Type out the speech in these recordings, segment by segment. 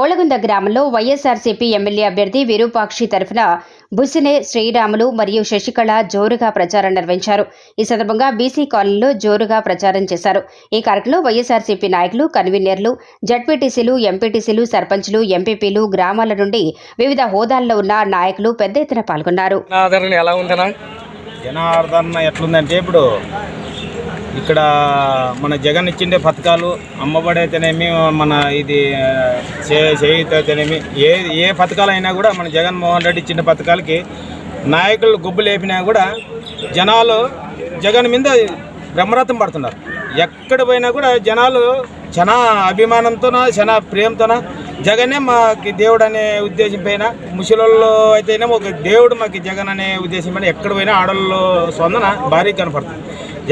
బోళగుంద గ్రామంలో వైఎస్ఆర్సీపీ ఎమ్మెల్యే అభ్యర్థి విరూపాక్షి తరఫున బుసినే శ్రీరాములు మరియు శశికళ జోరుగా ప్రచారం నిర్వహించారు. ఈ సందర్భంగా బీసీ కాలనీలో జోరుగా ప్రచారం చేశారు. ఈ కార్యక్రమంలో వైఎస్ఆర్సీపీ నాయకులు కన్వీనర్లు జడ్పీటీసీలు ఎంపీటీసీలు సర్పంచ్లు ఎంపీపీలు గ్రామాల నుండి వివిధ హోదాల్లో ఉన్న నాయకులు పెద్ద ఎత్తున పాల్గొన్నారు. జనార్దన ఎట్లుందంటే ఇప్పుడు ఇక్కడ మన జగన్ ఇచ్చిండే పథకాలు అమ్మబడైతేనేమి మన ఇది చేయితేనేమి అయితేనేమి ఏ ఏ పథకాలైనా కూడా మన జగన్మోహన్ రెడ్డి ఇచ్చిన పథకాలకి నాయకులు గుబ్బు లేపినా కూడా జనాలు జగన్ మీద బ్రహ్మరథం పడుతున్నారు. ఎక్కడ పోయినా కూడా జనాలు చాలా అభిమానంతోన చాలా ప్రేమతోన జగనే మాకు దేవుడు అనే ఉద్దేశం పైన ముసలోళ్ళు అయితేనే ఒక దేవుడు మాకు జగన్ అనే ఉద్దేశం పైన ఎక్కడ పోయినా ఆడళ్ళు సొందన భారీగా కనపడుతుంది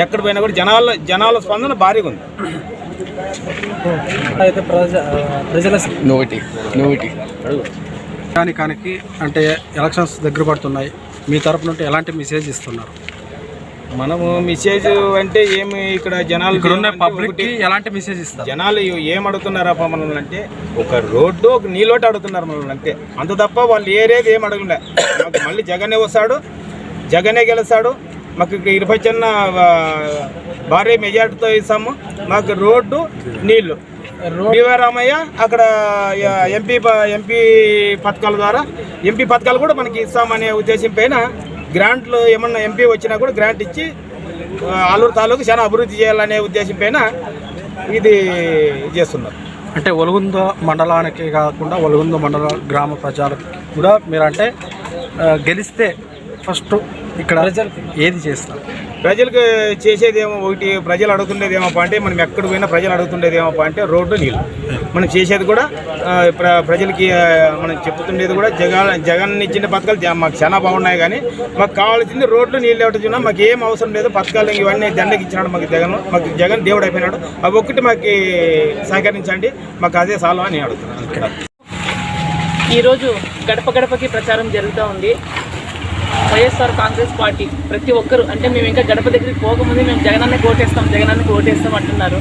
ఎక్కడ పోయినా కూడా జనాల జనాల స్పందన భారీగా ఉంది. అయితే ప్రజ ప్రజల నోటి నోటి దానికానికి అంటే ఎలక్షన్స్ దగ్గర పడుతున్నాయి. మీ తరపు నుండి ఎలాంటి మెసేజ్ ఇస్తున్నారు? మనము మెసేజ్ అంటే ఏమి ఇక్కడ జనాలు ఇక్కడ ఉన్న ఏమంటే పబ్లిక్ ఎలాంటి మెసేజ్ ఇస్తారు? జనాలు ఏం అడుగుతున్నారప్ప మనల్ని అంటే ఒక రోడ్డు ఒక నీలోటి అడుగుతున్నారు మనల్ని అంతే. అంత తప్ప వాళ్ళు ఏరేది ఏం అడగలే. మళ్ళీ జగనే వస్తాడు జగనే గెలుస్తాడు మాకు ఇరవై చిన్న భారీ మెజార్టీతో ఇస్తాము మాకు రోడ్డు నీళ్ళు. రామయ్య అక్కడ ఎంపీ ఎంపీ పథకాల ద్వారా ఎంపీ పథకాలు కూడా మనకి ఇస్తామనే ఉద్దేశం పైన గ్రాంట్లు ఏమన్నా ఎంపీ వచ్చినా కూడా గ్రాంట్ ఇచ్చి ఆలూరు తాలూకు చాలా అభివృద్ధి చేయాలనే ఉద్దేశం పైన ఇది చేస్తున్నారు. అంటే ఒలుగుంద మండలానికి కాకుండా ఒలుగుంద మండల గ్రామ ప్రజలకు కూడా మీరు అంటే ఆ, గెలిస్తే ఫస్ట్ ఇక్కడ ఏది చేస్తారు? ప్రజలకు చేసేది ఏమో ఒకటి ప్రజలు అడుగుతుండేది ఏమో అంటే మనం ఎక్కడ పోయినా ప్రజలు అడుగుతుండేది ఏమో అంటే రోడ్డు నీళ్ళు. మనం చేసేది కూడా ప్రజలకి మనం చెప్తుండేది కూడా జగన్ జగన్ ఇచ్చిన పథకాలు మాకు చాలా బాగున్నాయి కానీ మాకు కావాల్సింది రోడ్లు నీళ్ళు ఎవరు చూసినా మాకు ఏం అవసరం లేదు పథకాలు ఇవన్నీ దండకి ఇచ్చినాడు మాకు జగన్ మాకు జగన్ దేవుడు అయిపోయినాడు. అవి ఒక్కటి మాకు సహకరించండి మాకు అదే సాల్వ్ అని అడుగుతున్నాను. ఈరోజు గడప గడపకి ప్రచారం జరుగుతూ ఉంది. వైఎస్ఆర్ కాంగ్రెస్ పార్టీ ప్రతి ఒక్కరు అంటే మేము ఇంకా గడప దగ్గరికి పోకముందే మేము జగనన్నకి ఓటేస్తాం జగనన్నకి ఓటేస్తాం అంటున్నారు.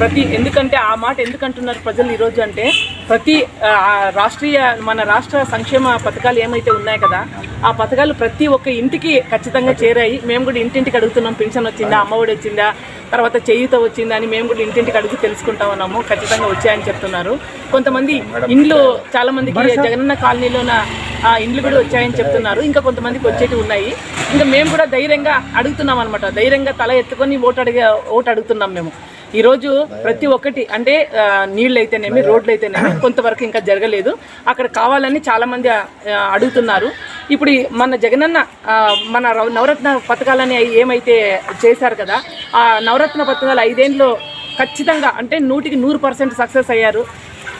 ప్రతి ఎందుకంటే ఆ మాట ఎందుకు అంటున్నారు ప్రజలు ఈరోజు అంటే ప్రతి ఆ, రాష్ట్రీయ మన రాష్ట్ర సంక్షేమ పథకాలు ఏమైతే ఉన్నాయి కదా ఆ పథకాలు ప్రతి ఒక్క ఇంటికి ఖచ్చితంగా చేరాయి. మేము కూడా ఇంటింటికి అడుగుతున్నాం పెన్షన్ వచ్చిందా అమ్మఒడి వచ్చిందా తర్వాత చేయూత వచ్చిందా అని మేము కూడా ఇంటింటికి అడుగు తెలుసుకుంటా ఉన్నాము ఖచ్చితంగా వచ్చాయని చెప్తున్నారు. కొంతమంది ఇండ్లు చాలా మందికి జగనన్న కాలనీలోన ఆ ఇండ్లు కూడా వచ్చాయని చెప్తున్నారు. ఇంకా కొంతమందికి వచ్చేటి ఉన్నాయి. ఇంకా మేము కూడా ధైర్యంగా అడుగుతున్నాం అనమాట ధైర్యంగా తల ఎత్తుకొని ఓటు అడిగే ఓటు అడుగుతున్నాం మేము. ఈరోజు ప్రతి ఒక్కటి అంటే నీళ్ళు అయితేనేమి రోడ్లు అయితేనేమి కొంతవరకు ఇంకా జరగలేదు. అక్కడ కావాలని చాలామంది అడుగుతున్నారు. ఇప్పుడు ఈ మన జగనన్న మన నవరత్న పథకాలని ఏమైతే చేశారు కదా ఆ నవరత్న పథకాలు ఐదేళ్ళు ఖచ్చితంగా అంటే నూటికి నూరు పర్సెంట్ సక్సెస్ అయ్యారు.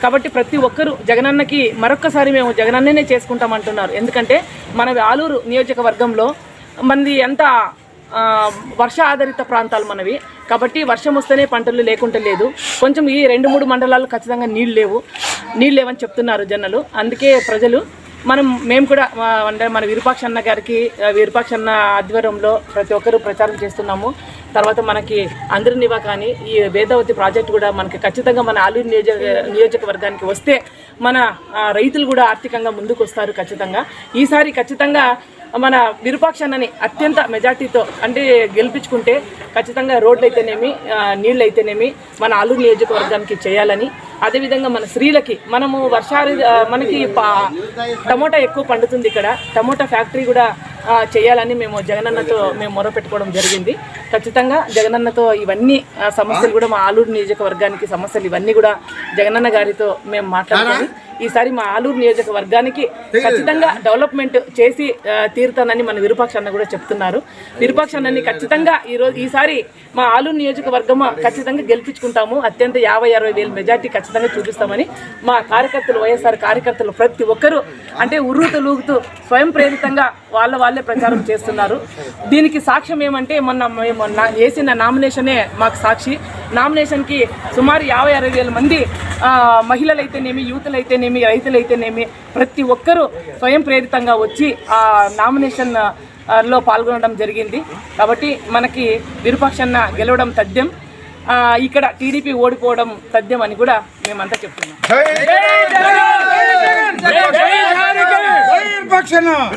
కాబట్టి ప్రతి ఒక్కరూ జగనన్నకి మరొక్కసారి మేము జగనన్ననే చేసుకుంటాం అంటున్నారు ఎందుకంటే మన ఆలూరు నియోజకవర్గంలో మనది ఎంత వర్ష ఆధారిత ప్రాంతాలు మనవి. కాబట్టి వర్షం వస్తేనే పంటలు లేకుండా లేదు. కొంచెం ఈ రెండు మూడు మండలాలు ఖచ్చితంగా నీళ్ళు లేవు. నీళ్ళు లేవని చెప్తున్నారు జనాలు. అందుకే ప్రజలు మనం మేము కూడా అంటే మన విరూపాక్ష అన్న గారికి ఆ, విరూపాక్ష అన్న ఆధ్వర్యంలో ప్రతి ఒక్కరూ ప్రచారం చేస్తున్నాము. తర్వాత మనకి అందరినివా కానీ ఈ వేదావతి ప్రాజెక్ట్ కూడా మనకి ఖచ్చితంగా మన ఆలూరు నియోజక నియోజకవర్గానికి వస్తే మన రైతులు కూడా ఆర్థికంగా ముందుకు వస్తారు ఖచ్చితంగా. ఈసారి ఖచ్చితంగా మన విరూపాక్ష అన్నని అత్యంత మెజార్టీతో అంటే గెలిపించుకుంటే ఖచ్చితంగా రోడ్లు అయితేనేమి నీళ్ళు అయితేనేమి మన అల్లూరు నియోజకవర్గానికి చేయాలని. అదేవిధంగా మన స్త్రీలకి మనము వర్షాలు మనకి పా- టమోటా ఎక్కువ పండుతుంది ఇక్కడ. టమోటా ఫ్యాక్టరీ కూడా చేయాలని మేము జగనన్నతో మేము మొరపెట్టుకోవడం జరిగింది. ఖచ్చితంగా జగనన్నతో ఇవన్నీ సమస్యలు కూడా మా ఆలూరు నియోజకవర్గానికి సమస్యలు ఇవన్నీ కూడా జగనన్న గారితో మేము మాట్లాడుకొని ఈసారి మా ఆలూరు నియోజకవర్గానికి ఖచ్చితంగా డెవలప్మెంట్ చేసి తీరుతానని మన విరూపాక్ష అన్న కూడా చెప్తున్నారు. విరూపాక్ష అన్నని ఖచ్చితంగా ఈరోజు ఈసారి మా ఆలూరు నియోజకవర్గం ఖచ్చితంగా గెలిపించుకుంటాము. అత్యంత యాభై అరవై వేల మెజార్టీ ఖచ్చితంగా చూపిస్తామని మా కార్యకర్తలు వైఎస్ఆర్ కార్యకర్తలు ప్రతి ఒక్కరూ అంటే ఉర్రూతూ లూగుతూ స్వయం ప్రేరితంగా వాళ్ళ వాళ్ళే ప్రచారం చేస్తున్నారు. దీనికి సాక్ష్యం ఏమంటే మొన్న మేము వేసిన నామినేషనే మాకు సాక్షి. నామినేషన్కి సుమారు యాభై అరవై వేల మంది ఆ, మహిళలు అయితేనేమి యువతలు అయితేనేమి రైతులు అయితేనేమి ప్రతి ఒక్కరూ స్వయం ప్రేరితంగా వచ్చి ఆ నామినేషన్లో పాల్గొనడం జరిగింది కాబట్టి మనకి విరూపాక్షన్న గెలవడం తథ్యం ఆ, ఇక్కడ టీడీపీ ఓడిపోవడం తథ్యం అని కూడా మేమంతా చెప్తున్నాం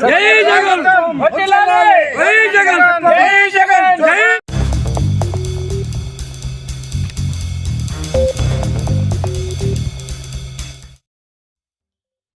జై జగన్